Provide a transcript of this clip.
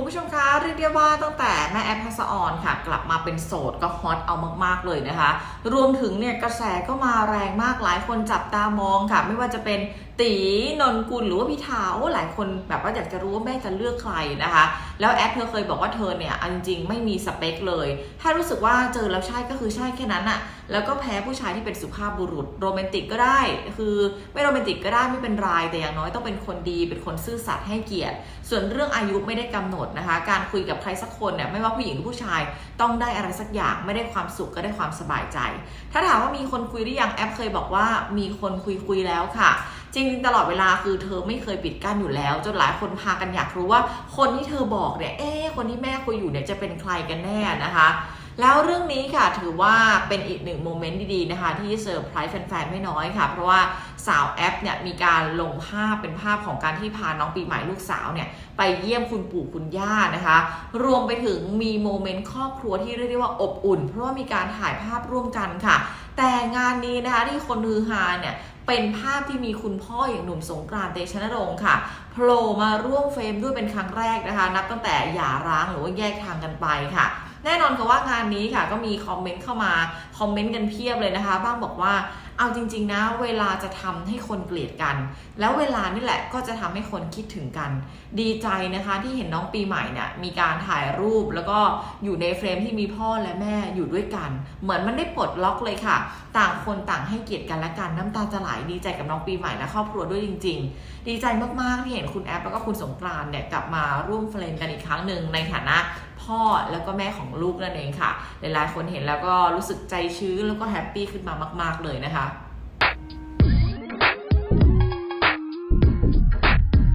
คุณผู้ชมคะเรียกได้ว่าตั้งแต่แม่แอฟทัศออนค่ะ กลับมาเป็นโสดก็ฮอตเอามาก ๆ เลยนะคะ รวมถึงเนี่ยกระแสก็มาแรงมากหลายคนจับตามองค่ะ ไม่ว่าจะเป็นตีนนกุลหรือว่าพี่เท้าหลายคนแบบว่าอยากจะรู้ว่าแม่จะเลือกใครนะคะ แล้วแอปเธอเคยบอกว่าเธอเนี่ยเอาจริงไม่มีสเปคเลย ถ้ารู้สึกว่าเจอแล้วใช่ก็คือใช่แค่นั้นอะแล้วก็แพ้ผู้ชายที่เป็นสุภาพบุรุษโรแมนติกก็ได้ คือไม่โรแมนติกก็ได้ไม่เป็นไรแต่อย่างน้อยต้องเป็นคนดี เป็นคนซื่อสัตย์ให้เกียรติ ส่วนเรื่องอายุไม่ได้กำหนดนะคะ การคุยกับใครสักคนเนี่ยไม่ว่าผู้หญิงหรือผู้ชายต้องได้อะไรสักอย่างไม่ได้ความสุขก็ได้ความสบายใจ ถ้าถามว่ามีคนคุยหรือยังแอปเคยบอกว่ามีคนคุยคุยแล้วค่ะจริงๆตลอดเวลาคือเธอไม่เคยปิดกั้นอยู่แล้ว จนหลายคนพากันอยากรู้ว่า คนที่เธอบอกเนี่ยเอ๊คนที่แม่คุยอยู่เนี่ยจะเป็นใครกันแน่นะคะ แล้วเรื่องนี้ค่ะถือว่าเป็นอีกหนึ่งโมเมนต์ดีๆนะคะ ที่เซอร์ไพรส์แฟนๆ ไม่น้อยค่ะ เพราะว่าสาวแอปเนี่ยมีการลงภาพเป็นภาพของการที่พาน้องปีใหม่ลูกสาวเนี่ยไปเยี่ยมคุณปู่คุณย่านะคะ รวมไปถึงมีโมเมนต์ครอบครัวที่เรียกได้ว่าอบอุ่น เพราะว่ามีการถ่ายภาพร่วมกันค่ะ แต่งานนี้นะคะที่คนฮือฮาเนี่ยเป็นภาพที่มีคุณพ่ออย่างหนุ่มสงกรานต์เตชะนรงค์ค่ะโผล่มาร่วมเฟรมด้วยเป็นครั้งแรกนะคะ นับตั้งแต่หย่าร้างหรือว่าแยกทางกันไปค่ะ แน่นอนค่ะว่างานนี้ค่ะก็มีคอมเมนต์เข้ามา คอมเมนต์กันเพียบเลยนะคะ บ้างบอกว่า เอาจริง ๆ นะ เวลาจะทำให้คนเกลียดกัน แล้วเวลานี่แหละก็จะทำให้คนคิดถึงกัน ดีใจนะคะที่เห็นน้องปีใหม่เนี่ยมีการถ่ายรูปแล้วก็อยู่ในเฟรมที่มีพ่อและแม่อยู่ด้วยกัน เหมือนมันได้ปลดล็อกเลยค่ะ ต่างคนต่างให้เกียรติกันและกันน้ำตาจะไหลดีใจกับน้องปีใหม่และครอบครัวด้วยจริง ๆ ดีใจมากๆที่เห็นคุณแอปแล้วก็คุณสงกรานเนี่ยกลับมาร่วมเฟรมกันอีกครั้งหนึ่งในฐานะ พ่อแล้วก็แม่ของลูกนั่นเองค่ะ หลายๆ คนเห็นแล้วก็รู้สึกใจชื้นแล้วก็แฮปปี้ขึ้นมามาก ๆ เลยนะคะ